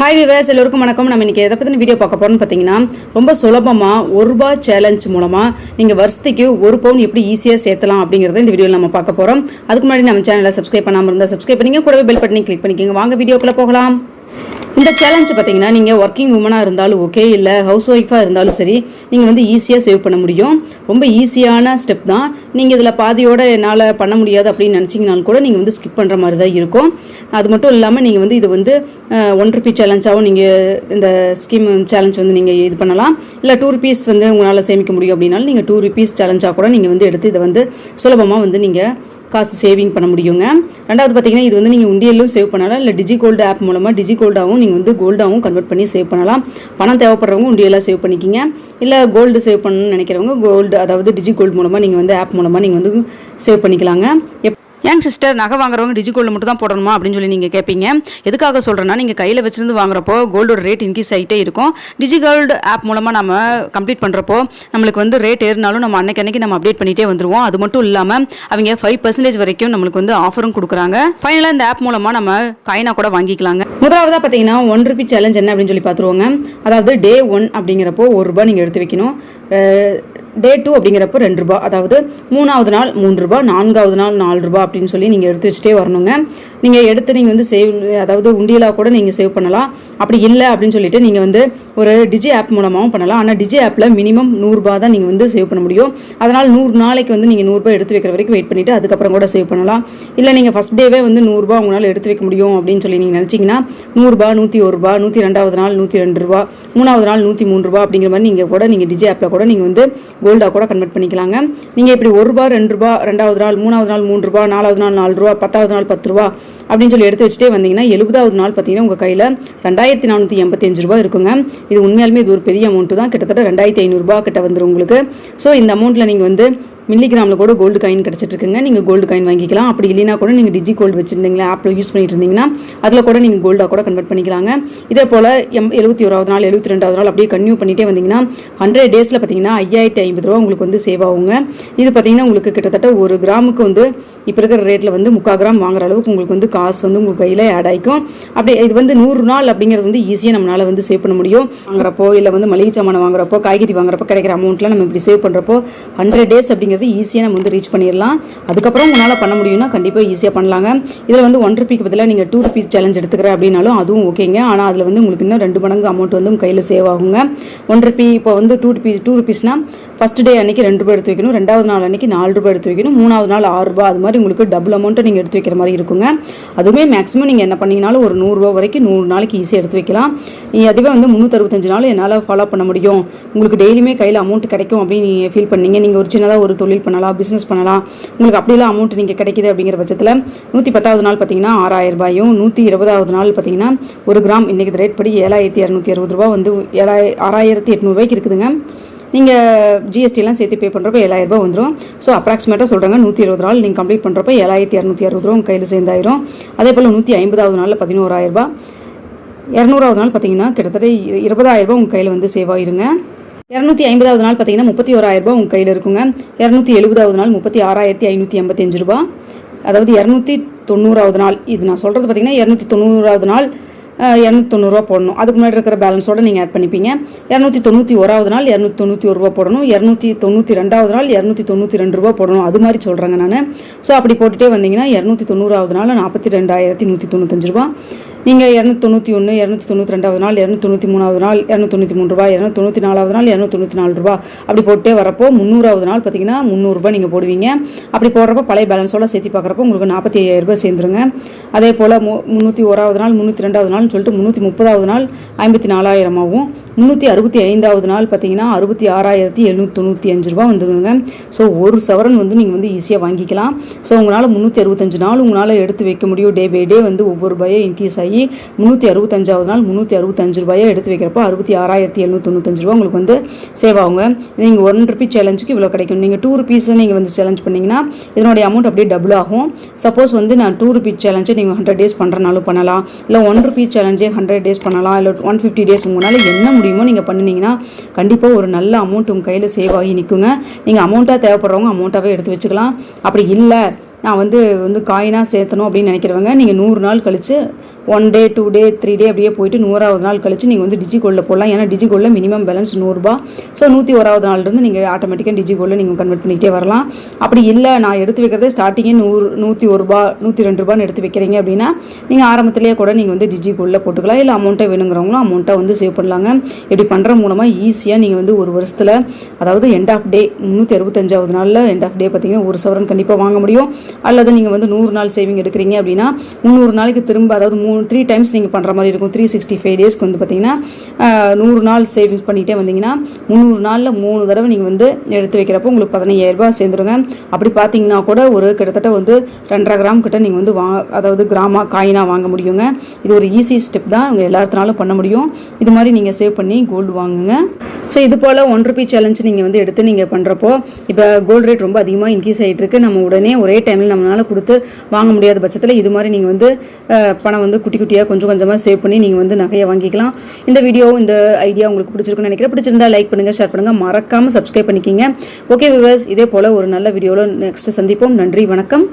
Hi viewers எல்லோருக்கும் வணக்கம். நம்ம இன்னைக்கு எதை பற்றின வீடியோ பார்க்க போகிறோம்னு பார்த்தீங்கன்னா ரொம்ப சுலபமாக ஒரு ரூபா சேலஞ்ச் மூலமாக நீங்கள் வருஷத்துக்கு ஒரு பவுன் எப்படி ஈஸியாக சேர்த்தலாம் அப்படிங்கிறத இந்த வீடியோவில் நம்ம பார்க்க போகிறோம் அதுக்கு முன்னாடி நம்ம சேனலை சப்ஸ்கிரைப் பண்ணாமல் இருந்தால் சப்ஸ்கிரைப் பண்ணிங்க கூடவே பெல் பட்டனை கிளிக் பண்ணிக்கோங்க. வாங்க வீடியோக்குள்ளே போகலாம். இந்த சேலஞ்ச் பார்த்தீங்கன்னா நீங்கள் ஒர்க்கிங் உமனாக இருந்தாலும் ஓகே இல்லை ஹவுஸ் ஒய்ஃபாக இருந்தாலும் சரி நீங்கள் வந்து ஈஸியாக சேவ் பண்ண முடியும். ரொம்ப ஈஸியான ஸ்டெப் தான். நீங்கள் இதில் பாதியோட என்னால் பண்ண முடியாது அப்படின்னு நினச்சிங்கனாலும் கூட நீங்கள் வந்து ஸ்கிப் பண்ணுற மாதிரி தான் இருக்கும். அது மட்டும் இல்லாமல் நீங்கள் வந்து இது வந்து ஒன் ருபி சேலஞ்சாகவும் நீங்கள் இந்த ஸ்கீம் சேலஞ்ச் வந்து நீங்கள் இது பண்ணலாம். இல்லை டூ ருபீஸ் வந்து உங்களால் சேமிக்க முடியும் அப்படின்னாலும் நீங்கள் டூ ருபீஸ் சேலஞ்சாக கூட நீங்கள் வந்து எடுத்து இதை வந்து சுலபமாக வந்து நீங்கள் காசு சேவிங் பண்ண முடியுங்க. ரெண்டாவது பார்த்தீங்கன்னா இது வந்து நீங்கள் உண்டியலும் சேவ் பண்ணலாம். இல்லை டிஜி கோல்டு ஆப் மூலமாக டிஜி கோல்டாகவும் நீங்கள் வந்து கோல்டாகவும் கன்வெர்ட் பண்ணி சேவ் பண்ணலாம். பணம் தேவைப்படுறவங்க உண்டியலாக சேவ் பண்ணிக்கிங்க. இல்லை கோல்டு சேவ் பண்ணணும்னு நினைக்கிறவங்க கோல்டு அதாவது டிஜி கோல்டு மூலமாக நீங்கள் வந்து ஆப் மூலமாக நீங்கள் வந்து சேவ் பண்ணிக்கலாங்க. எப் ஏங் சிஸ்டர் நகை வாங்குறவங்க டிஜி கோல்டு மட்டும் தான் போடணுமா அப்படின்னு சொல்லி நீங்கள் கேட்பீங்க எதுக்காக சொல்கிறேன்னா நீங்கள் கையில் வச்சிருந்து வாங்குறப்போ கோல்டோட ரேட் இன்க்ரீஸ் ஆகிட்டே இருக்கும். டிஜி கோல்டு ஆப் மூலமாக நம்ம கம்ப்ளீட் பண்ணுறப்போ நம்மளுக்கு வந்து ரேட் ஏறினாலும் நம்ம அன்னைக்கு அன்னைக்கு நம்ம அப்டேட் பண்ணிகிட்டே வந்துருவோம். அது மட்டும் இல்லாமல் அவங்க ஃபைவ் பர்சன்டேஜ் வரைக்கும் நம்மளுக்கு வந்து ஆஃபரும் கொடுக்குறாங்க. ஃபைனலாக இந்த ஆப் மூலமாக நம்ம காயினாக கூட வாங்கிக்கலாங்க. முதலாவதாக பார்த்தீங்கன்னா ஒன் ருபி சேலஞ்ச் என்ன அப்படின்னு சொல்லி பார்த்துருவோங்க அதாவது டே ஒன் அப்படிங்கிறப்போ ஒரு ரூபாய் நீங்கள் எடுத்து வைக்கணும். டே டூ அப்படிங்கிறப்போ ரெண்டு ரூபா அதாவது மூணாவது நாள் மூன்று ரூபா நான்காவது நாள் நாலு ரூபா அப்படின்னு சொல்லி நீங்கள் எடுத்து வச்சுட்டே வரணுங்க. நீங்கள் எடுத்து நீங்கள் வந்து சேவ் அதாவது உண்டியலாக கூட நீங்கள் சேவ் பண்ணலாம். அப்படி இல்லை அப்படின்னு சொல்லிட்டு நீங்கள் வந்து ஒரு டிஜி ஆப் மூலமாகவும் பண்ணலாம். ஆனால் டிஜி ஆப்பில் மினிமம் நூறுரூபா தான் நீங்கள் வந்து சேவ் பண்ண முடியும். அதனால் நூறு நாளைக்கு வந்து நீங்கள் நூறுரூபா எடுத்து வைக்கிற வரைக்கும் வெயிட் பண்ணிவிட்டு அதுக்கப்புறம் கூட சேவ் பண்ணலாம். இல்லை நீங்கள் ஃபஸ்ட் டேவே வந்து நூறுரூபா உங்களால் எடுத்து வைக்க முடியும் அப்படின்னு சொல்லி நீங்கள் நினச்சிங்கன்னா நூறுரூபா நூற்றி ஒரு ரூபா நூற்றி ரெண்டாவது நாள் நூற்றி ரெண்டு ரூபா மூணாவது நாள் நூற்றி மூணு ரூபா அப்படிங்கிற மாதிரி நீங்கள் கூட நீங்கள் டிஜி ஆப்பில் கூட நீங்கள் வந்து கோல்டாக கூட கன்வெர்ட் பண்ணிக்கலாங்க. நீங்கள் இப்படி ஒரு ரூபா ரெண்டு ரூபா ரெண்டாவது நாள் மூணாவது நாள் மூணு ரூபா நாலாவது நாள் நாலு ரூபா பத்தாவது நாள் பத்து ரூபா அப்படின்னு சொல்லி எடுத்து வச்சுட்டே வந்தீங்கன்னா எழுபதாவது நாள் பார்த்தீங்கன்னா உங்கள் கையில் ரெண்டாயிரத்தி நானூற்றி எண்பத்தஞ்சு ரூபா இருக்குங்க. இது உண்மையாலுமே இது ஒரு பெரிய அமௌண்ட்டு தான். கிட்டத்தட்ட ரெண்டாயிரத்தி ஐநூறுரூபா கிட்ட வந்துடும் உங்களுக்கு. ஸோ இந்த அமௌண்ட்டில் நீங்கள் வந்து மில்லிகிராமில் கூட கோல்டு காயின் கிடச்சிட்டு இருக்குங்க. நீங்கள் கோல்டு காயின் வாங்கிக்கலாம். அப்படி இல்லைனா கூட நீங்கள் டிஜி கோல்டு வச்சுருந்தீங்களா ஆப்பில் யூஸ் பண்ணிட்டு இருந்தீங்கன்னா அதில் கூட நீங்கள் கோல்டாக கூட கன்வெர்ட் பண்ணிக்கலாங்க. இதே போல் எம் எழுபத்தி ஓராவது நாள் எழுபத்தி ரெண்டாவது நாள் அப்படியே கன்யூ பண்ணிட்டே வந்தீங்கன்னா ஹண்ட்ரட் டேஸில் பார்த்தீங்கன்னா ஐயாயிரத்தி ஐம்பது ரூபா உங்களுக்கு வந்து சேவ் ஆகுங்க. இது பார்த்தீங்கன்னா உங்களுக்கு கிட்டத்தட்ட ஒரு கிராமுக்கு வந்து இப்போ இருக்கிற ரேட்டில் வந்து முக்கால் கிராம் வாங்குற அளவுக்கு உங்களுக்கு வந்து காசு வந்து உங்கள் கையில் ஆட் ஆகிக்கும் அப்படியே இது வந்து நூறு நாள் அப்படிங்கிறது வந்து ஈஸியாக நம்மளால் வந்து சேவ் பண்ண முடியும். வாங்குறப்போ இல்லை வந்து மளிகை சாமான் வாங்குறப்போ காய்கறி வாங்குறப்போ கிடைக்கிற அமௌண்ட்லாம் நம்ம இப்படி சேவ் பண்ணுறப்போ ஹண்ட்ரட் டேஸ் அப்படிங்கிறது ஈஸியாக நம்ம வந்து ரீச் பண்ணிடலாம் அதுக்கப்புறம் உங்களால் பண்ண முடியும்னா கண்டிப்பாக ஈஸியாக பண்ணலாங்க. இதில் வந்து ஒன் ருபிக்கு பதிலாக நீங்கள் டூ ருபீஸ் சேலஞ்ச் எடுத்துக்கிறேன் அப்படின்னாலும் அதுவும் ஓகேங்க ஆனால் அதில் வந்து உங்களுக்கு இன்னும் ரெண்டு மடங்கு அமௌண்ட் வந்து உங்கள் கையில் சேவ் ஆகுங்க. ஒன் ருபி இப்போ வந்து டூ ருபீஸ் டூ ருபீஸ்னால் ஃபஸ்ட் டே அன்னைக்கு ரெண்டு ரூபாய் எடுத்து வைக்கணும். ரெண்டாவது நாள் அன்னைக்கு நாலு ரூபாய் எடுத்து வைக்கணும். மூணாவது நாள் ஆறு ரூபாய். அது மாதிரி உங்களுக்கு டபுள் அமௌண்ட்டை நீங்கள் எடுத்து வைக்கிற மாதிரி இருக்குங்க. அதுவுமே மேக்ஸிமம் நீங்கள் என்ன பண்ணீங்கனாலும் ஒரு நூறுரூவா வரைக்கும் நூறு நாளைக்கு ஈஸியாக எடுத்து வைக்கலாம். நீங்கள் அதுவே வந்து முந்நூற்றறுபத்தஞ்சு நாள் என்னால் ஃபாலோ பண்ண முடியும். உங்களுக்கு டெய்லியுமே கையில் அமௌண்ட் கிடைக்கும் அப்படின்னு நீங்கள் ஃபீல் பண்ணீங்க. நீங்கள் ஒரு சின்னதாக ஒரு தொழில் பண்ணலாம் பிஸ்னஸ் பண்ணலாம். உங்களுக்கு அப்படிலாம் அமௌண்ட் நீங்கள் கிடைக்குது அப்படிங்கிற பட்சத்தில் நூற்றி பத்தாவது நாள் பார்த்தீங்கன்னா ஆறாயிரம் ரூபாயும் நூற்றி இருபதாவது நாள் பார்த்தீங்கன்னா ஒரு கிராம் இன்றைக்கு ரேட் படி ஏழாயிரத்தி இரநூத்தி அறுபது ரூபா வந்து ஏழாயிர ஆறாயிரத்தி எட்நூறுபாய்க்கு இருக்குதுங்க. நீங்கள் ஜிஎஸ்டிலாம் சேர்த்து பே பண்ணுறப்ப ஏழாயிரரூபா வந்துடும் ஸோ அப்ராக்சிமேட்டாக சொல்கிறாங்க நூற்றி இருபது நாள் நீங்கள் கம்ப்ளீட் பண்ணுறப்ப ஏழாயிரத்தி இரநூத்தி அறுபது ரூபா உங்கள் கையில் சேர்ந்தாயிரும். அதே போல் நூற்றி ஐம்பதாவது நாளில் பதினோராயிரரூபா இரநூறாவது நாள் பார்த்தீங்கன்னா கிட்டத்தட்ட இரு- இருபதாயிரரூபா உங்கள் கையில் வந்து சேவ் ஆயிருங்க. இரநூத்தி ஐம்பதாவது நாள் பார்த்தீங்கன்னா முப்பத்தி ஓராயிரரூபா உங்கள் கையில் இருக்குங்க. இரநூத்தி எழுபதாவது நாள் முப்பத்தி ஆறாயிரத்தி ஐநூற்றி எண்பத்தஞ்சு ரூபா அதாவது இரநூத்தி தொண்ணூறாவது நாள். இது நான் சொல்கிறது பார்த்தீங்கன்னா இரநூத்தி தொண்ணூறாவது நாள் இரநூத்தி தொண்ணூறுரூவா போடணும். அதுக்கு முன்னாடி இருக்கிற பேலன்ஸோட நீங்கள் ஆட் பண்ணிப்பீங்க. இரநூத்தி தொண்ணூற்றி ஓராவது நாள் இரநூத்தி தொண்ணூற்றி ஒரு ரூபா போடணும். இரநூத்தி தொண்ணூற்றி ரெண்டாவது நாள் இரநூத்தி தொண்ணூற்றி ரெண்டு ரூபா போடணும். அது மாதிரி சொல்கிறேங்க நான். ஸோ அப்படி போட்டுட்டே வந்தீங்கன்னா இரநூத்தி தொண்ணூறாவது நாள் நாற்பத்தி ரெண்டாயிரத்தி நூற்றி தொண்ணூத்தஞ்சு ரூபா. நீங்கள் இரநூத்தி தொண்ணூற்றி ஒன்று இரநூத்தி தொண்ணூற்றி ரெண்டாவது நாள் இரநூத்தி தொண்ணூற்றி மூணாவது நாள் இரநூத்தி தொண்ணூற்றி மூணு ரூபா இரநூத்தி தொண்ணூற்றி நாலாவது நாள் இரநூத்தி தொண்ணூற்றி நாலு ரூபா அப்படி போட்டே வரப்போ முந்நூறாவது நாள் பார்த்தீங்கன்னா முந்நூறுரூபா நீங்கள் போடுவீங்க. அப்படி போடுறப்போ பழைய பேலன்ஸோட சேர்த்து பார்க்குறப்போ உங்களுக்கு நாற்பத்தி ஐயாயிரரூபா ரூபாய் சேர்ந்துருங்க. அதே போல் மு முந்நூற்றி ஓராவது நாள் முந்நூற்றி ரெண்டாவது நாள்னு சொல்லிட்டு முந்நூற்றி முப்பதாவது நாள் ஐம்பத்தி நாலாயிரமாகவும் முந்நூற்றி அறுபத்தி ஐந்தாவது நாள் பார்த்தீங்கன்னா அறுபத்தி ஆறாயிரத்தி எழுநூற்றி தொண்ணூற்றி அஞ்சு ரூபா வந்துருங்க. ஸோ ஒரு சவரன் வந்து நீங்கள் வந்து ஈஸியாக வாங்கிக்கலாம். ஸோ உங்களால் முந்நூற்றி அறுபத்தஞ்சு நாள் உங்களால் எடுத்து வைக்க முடியும். டே பை டே வந்து ஒவ்வொரு ரூபாயும் இன்க்ரீஸ் ஆகி முந்நூற்றி அறுபத்தஞ்சாவது நாள் முந்நூற்றி அறுபத்தஞ்சு ரூபாயை எடுத்து வைக்கிறப்போ அறுபத்தி ஆறாயிரத்தி எழுநூற்றி தொண்ணூத்தஞ்சு ரூபா உங்களுக்கு வந்து சேவ் ஆகுங்க. நீங்கள் ஒன் ருபி சேலஞ்சுக்கு இவ்வளோ கிடைக்கும். நீங்கள் டூ ருபீஸ் நீங்கள் வந்து சேலஞ்ச் பண்ணீங்கன்னா இதனுடைய அமௌண்ட் அப்படியே டபுள் ஆகும். சப்போஸ் வந்து நான் டூ ருபி சேலஞ்சை நீங்கள் ஹண்ட்ரட் டேஸ் பண்ணுறனாலும் பண்ணலாம். இல்லை ஒன் ருபி சேலஞ்சே ஹண்ட்ரட் டேஸ் பண்ணலாம். இல்லை ஒன் ஃபிஃப்டி டேஸ் உங்களால் என்ன முடியுமோ நீங்கள் பண்ணினீங்கன்னா கண்டிப்பாக ஒரு நல்ல அமௌண்ட் உங்கள் கையில் சேவ் ஆகி நிற்குங்க நீங்கள் அமௌண்ட்டாக தேவைப்படுறவங்க அமௌண்ட்டாகவே எடுத்து வச்சுக்கலாம். அப்படி இல்லை நான் வந்து வந்து காயினாக சேர்த்தணும் அப்படின்னு நினைக்கிறவங்க நீங்கள் நூறு நாள் கழித்து one day two day three day அப்படியே போயிட்டு நூறாவது நாள் கழிச்சு நீங்கள் வந்து டிஜி கோல்டில் போடலாம். ஏன்னா டிஜி கோல்டில் மினிமம் பேலன்ஸ் நூறுரூபா ஸோ நூற்றி ஓராவது நாள்லேருந்து நீங்கள் ஆட்டோமேட்டிக்காக டிஜி கோல்டில் நீங்கள் கன்வெர்ட் பண்ணிக்கிட்டே வரலாம். அப்படி இல்லை நான் எடுத்து வைக்கிறதே ஸ்டார்டிங்கே நூறு நூற்றி ஒரு ரூபா நூற்றி ரெண்டு ரூபான்னு எடுத்து வைக்கிறீங்க அப்படின்னா நீங்கள் ஆரம்பத்திலேயே கூட நீங்கள் வந்து டிஜி கோல்டில் போட்டுக்கலாம். இல்லை அமௌண்ட்டை வேணுங்கிறவங்களும் அமௌண்ட்டை வந்து சேவ் பண்ணலாங்க. இப்படி பண்ணுற மூலமாக ஈஸியாக நீங்கள் வந்து ஒரு வருஷத்தில் அதாவது எண்ட் ஆஃப் டே முந்நூற்றி அறுபத்தஞ்சாவது நாளில் எண்ட் ஆஃப் டே பார்த்தீங்கன்னா ஒரு சவரன் கண்டிப்பாக வாங்க முடியும். அல்லது நீங்கள் வந்து நூறு நாள் சேவிங் எடுக்கிறீங்க அப்படின்னா முந்நூறு நாளைக்கு திரும்ப அதாவது மூணு த்ரீ டைம்ஸ் நீங்கள் பண்ணுற மாதிரி இருக்கும். த்ரீ சிக்ஸ்டி ஃபைவ் டேஸ்க்கு வந்து பார்த்தீங்கன்னா நூறு நாள் சேவிங்ஸ் பண்ணிகிட்டே வந்தீங்கன்னா முந்நூறு நாளில் மூணு தடவை நீங்கள் வந்து எடுத்து வைக்கிறப்போ உங்களுக்கு பதினையாயிரரூபா சேர்ந்துருங்க. அப்படி பார்த்தீங்கன்னா கூட ஒரு கிட்டத்தட்ட வந்து ரெண்டரை கிராம் கிட்ட நீங்கள் வந்து வா அதாவது கிராமா காயினாக வாங்க முடியுங்க. இது ஒரு ஈஸி ஸ்டெப் தான். உங்கள் எல்லாத்தினாலும் பண்ண முடியும். இது மாதிரி நீங்கள் சேவ் பண்ணி கோல்டு வாங்குங்க. ஸோ இது போல் ஒன் ருபி சேலஞ்ச் நீங்கள் வந்து எடுத்து நீங்கள் பண்ணுறப்போ இப்போ கோல்டு ரேட் ரொம்ப அதிகமாக இன்க்ரீஸ் ஆகிட்டு இருக்கு நம்ம உடனே ஒரே டைமில் நம்மளால் கொடுத்து வாங்க முடியாத பட்சத்தில் இது மாதிரி நீங்கள் வந்து பணம் வந்து குட்டி குட்டியாக கொஞ்சம் கொஞ்சமாக சேவ் பண்ணி நீங்கள் வந்து நகையை வாங்கிக்கலாம். இந்த வீடியோ இந்த ஐடியா உங்களுக்கு பிடிச்சிருக்குன்னு நினைக்கிறேன். பிடிச்சிருந்தா லைக் பண்ணுங்கள் ஷேர் பண்ணுங்கள் மறக்காமல் சப்ஸ்கிரைப் பண்ணிக்கிங்க. ஓகே விவர்ஸ் இதே போல் ஒரு நல்ல வீடியோவில் நெக்ஸ்ட் சந்திப்போம். நன்றி வணக்கம்.